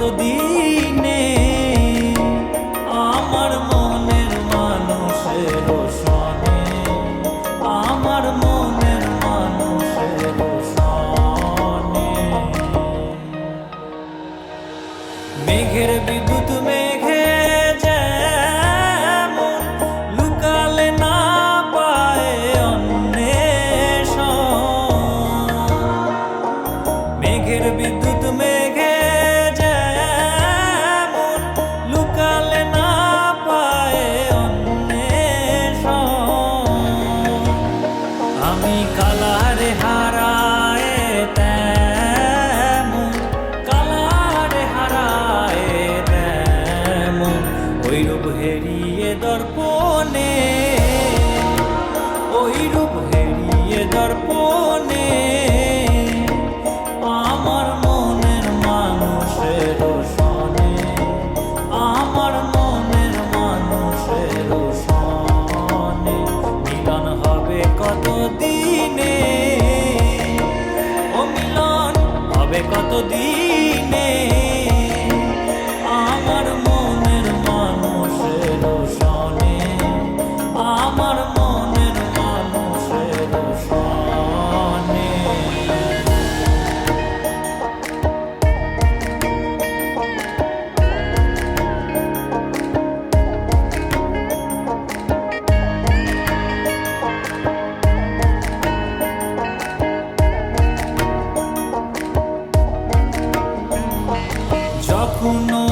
হবে রূপ হেরিয়ে দর্পণে যখন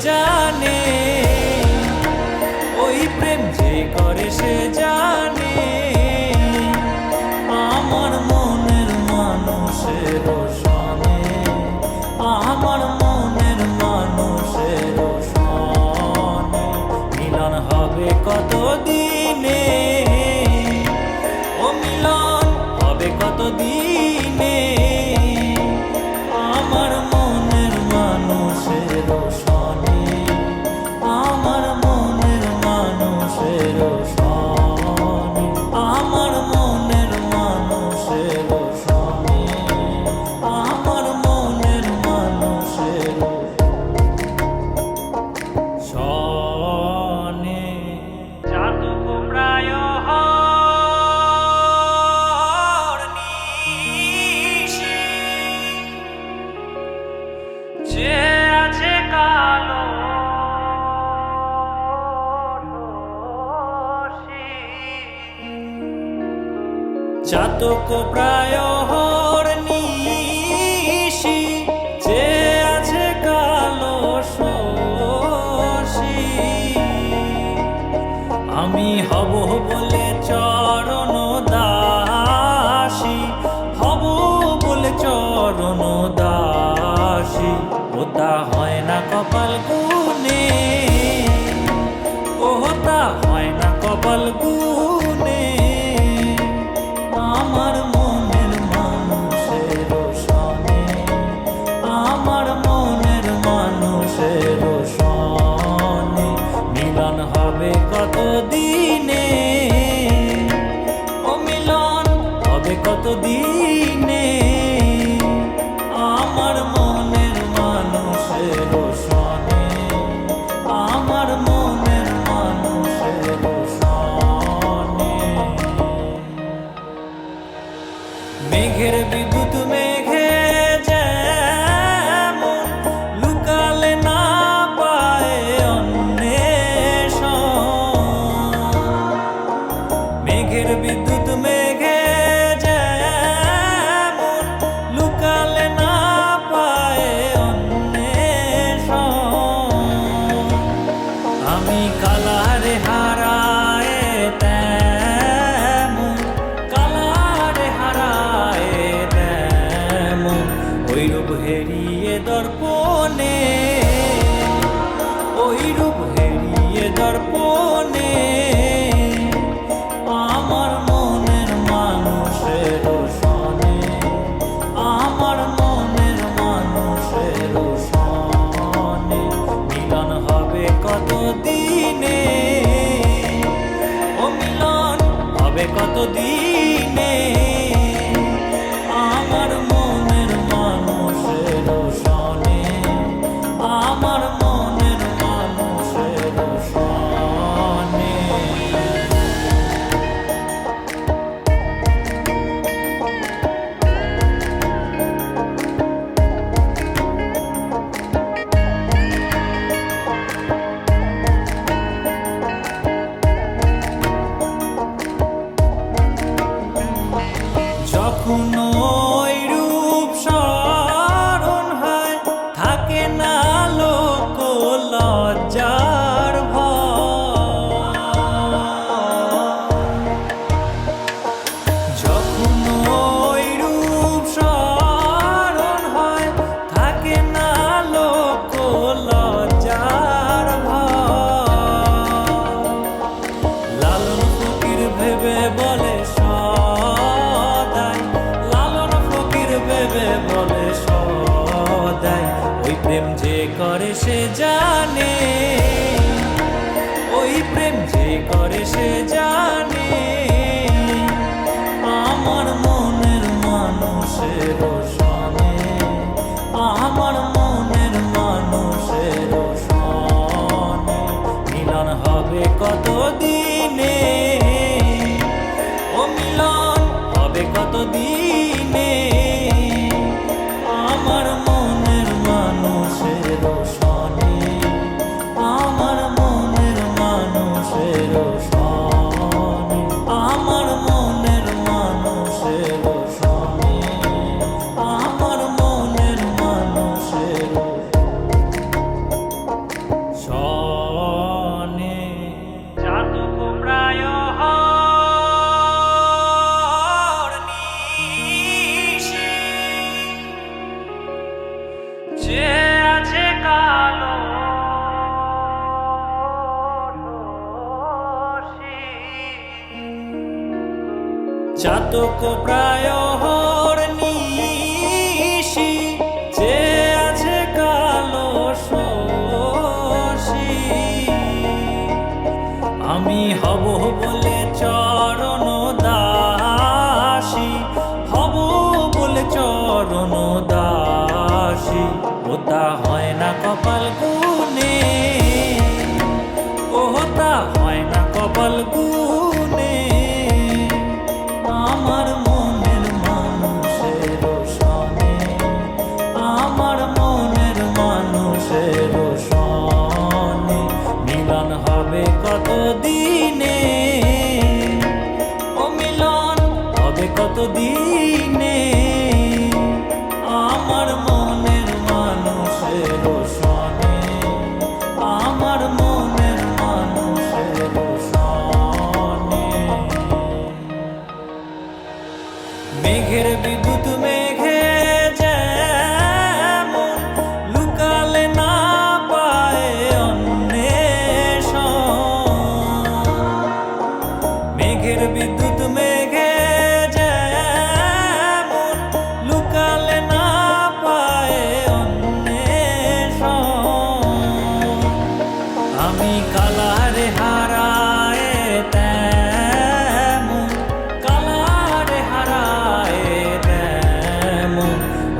জানে চাতক প্রায় ভৈরব হেরিয়ে দর্প কখনো রূপ স্মরণ হয়, থাকে না লোক লজ্জার যখন রূপ স্মরণ হয়, থাকে না লোক লজ্জার লালন ফকির ভেবে করে সে জানে। ওই প্রেম যে করে সে জানে। আমার মনের মানুষের সনে। আমার মনের মানুষের সনে। মিলন হবে কত দিনে ও মিলন হবে কত দিনে আমি হব বলে চরণ দাসি। হব বলে চরণ দাসী। ওটা হয় না কপা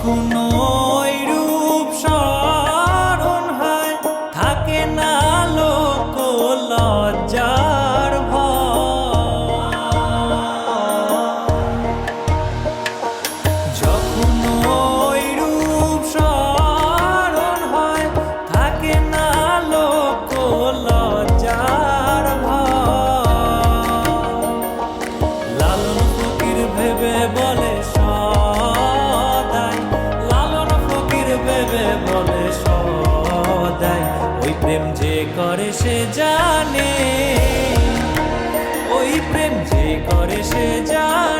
কখনো করে সে জানে ওই প্রেম যে করে সে জানে।